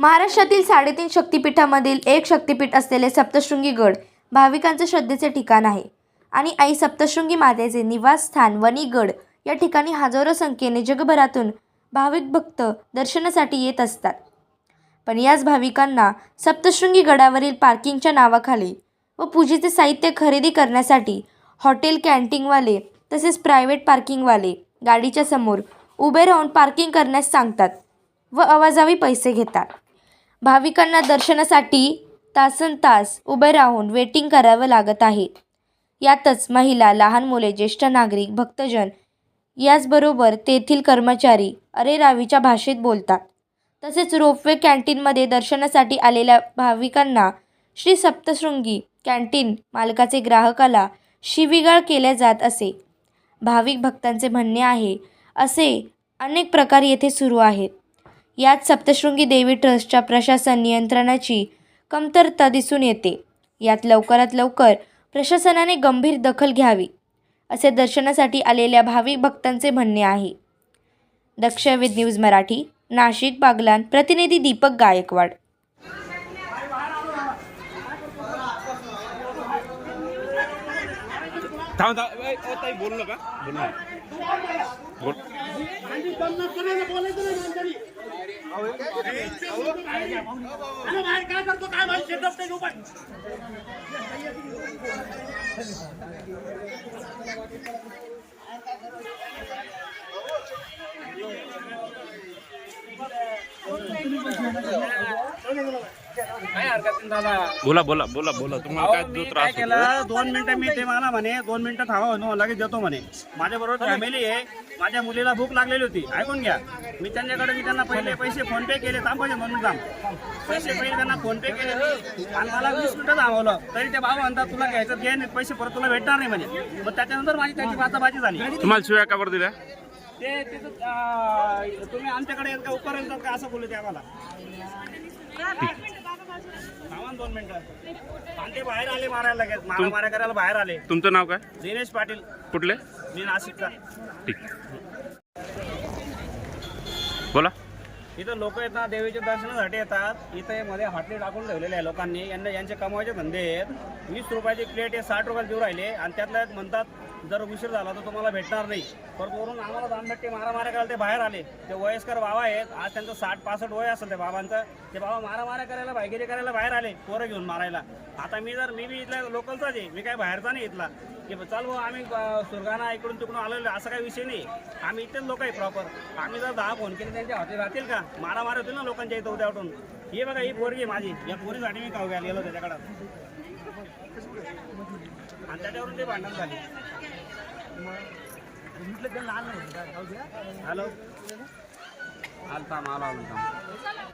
महाराष्ट्रातील साडेतीन शक्तिपीठामधील एक शक्तिपीठ असलेले सप्तशृंगी गड भाविकांचे श्रद्धेचे ठिकाण आहे. आणि आई सप्तशृंगी मातेचे निवासस्थान वणीगड या ठिकाणी हजारो संख्येने जगभरातून भाविक भक्त दर्शनासाठी येत असतात. पण याच भाविकांना सप्तशृंगी गडावरील पार्किंगच्या नावाखाली व पूजेचे साहित्य खरेदी करण्यासाठी हॉटेल कॅन्टीनवाले तसेच प्रायव्हेट पार्किंगवाले गाडीच्या समोर उभे राहून पार्किंग करण्यास सांगतात व अवाजावी पैसे घेतात. भाविकांना दर्शनासाठी तासन तास उभे राहून वेटिंग करावं लागत आहे. यातच महिला लहान मुले ज्येष्ठ नागरिक भक्तजन याचबरोबर तेथील कर्मचारी अरे रावीच्या भाषेत बोलतात. तसेच रोपवे कॅन्टीनमध्ये दर्शनासाठी आलेल्या भाविकांना श्री सप्तशृंगी कॅन्टीन मालकाचे ग्राहकाला शिवीगाळ केल्या जात असे. भाविक भक्तांचे म्हणणे आहे असे अनेक प्रकार येथे सुरू आहेत. यात सप्तशृंगी देवी ट्रस्टच्या प्रशासन नियंत्रणाची कमतरता दिसून येते. यात लवकरात लवकर प्रशासनाने गंभीर दखल घ्यावी असे दर्शनासाठी आलेल्या भाविक भक्तांचे म्हणणे आहे. दक्षवेद न्यूज मराठी नाशिक बागलान प्रतिनिधी दीपक गायकवाड. बोल. अरे बाहेर काय करतो काय माहिती शेतात नाही उपाय बोला बोला बोला बोला. तुम्हाला काय जो काय त्रास होतो केलं? दोन मिनिटं मी ते मला म्हणे दोन मिनिटं थांबा म्हणून लगेच देतो म्हणे. माझ्या बरोबर फॅमिली आहे. माझ्या मुलीला भूक लागलेली होती. ऐकून घ्या. मी त्यांच्याकडे मी त्यांना पहिले पैसे फोन पे केले. थांब म्हणून थांब. पैसे पहिले त्यांना फोन पे केले. आणि मला वीस मिनिटं थांबवलं. तरी ते बाबा म्हणतात तुला घ्यायचं घे नाही पैसे परत तुला भेटणार नाही म्हणे. मग त्याच्यानंतर माझी त्याची बाचाबाची झाली. तुम्हाला शिवाय का बरं दिल्या? ते तिथं अं, तुम्ही आमच्याकडे येत का येतात का असं बोलले ते आम्हाला. थांबा ना दोन मिनिटं. आणि ते बाहेर आले मारायला लगेच. मारा मारा करायला बाहेर आले. तुमचं नाव काय? दिनेश पाटील. कुठले? मी नाशिकचा. ठीक. बोला. इथं लोक येतात ना देवीच्या दर्शनासाठी येतात. इथे मध्ये हॉटेल टाकून ठेवलेले आहे लोकांनी. यांना यांचे कमवायचे धंदे आहेत. वीस रुपयाची प्लेट हे साठ रुपयाला देऊ राहिले. आणि त्यातल्या म्हणतात जर उशीर झाला तर तुम्हाला भेटणार नाही. परत वरून आम्हाला दानभट्टी मारा करायला ते बाहेर आले. ते वयस्कर बाबा आहेत. आज त्यांचं साठ पासष्ट वय असेल ते बाबांचं. ते बाबा मारा मारा करायला भाईगिरी करायला बाहेर आले. पोरं घेऊन मारायला. आता मी जर मी बी इथल्या लोकलचाच आहे. मी काय बाहेरचा नाही इथला. की चाल भाऊ आम्ही सुरगाणा इकडून तिकडून आलेलो असा काही विषय नाही. आम्ही इथेच लोक आहे प्रॉपर आम्ही जर दहा फोन केले त्यांच्या हॉटेल राहतील का? मारा मार होतील ना लोकांच्या इथं उद्या उठून. हे बघा ही पोरगी आहे माझी. या पोरीसाठी मी काव गेलो त्याच्याकडं. आणि त्याच्यावरून ते भांडण झाले. हॅलो? आलता मला आलता.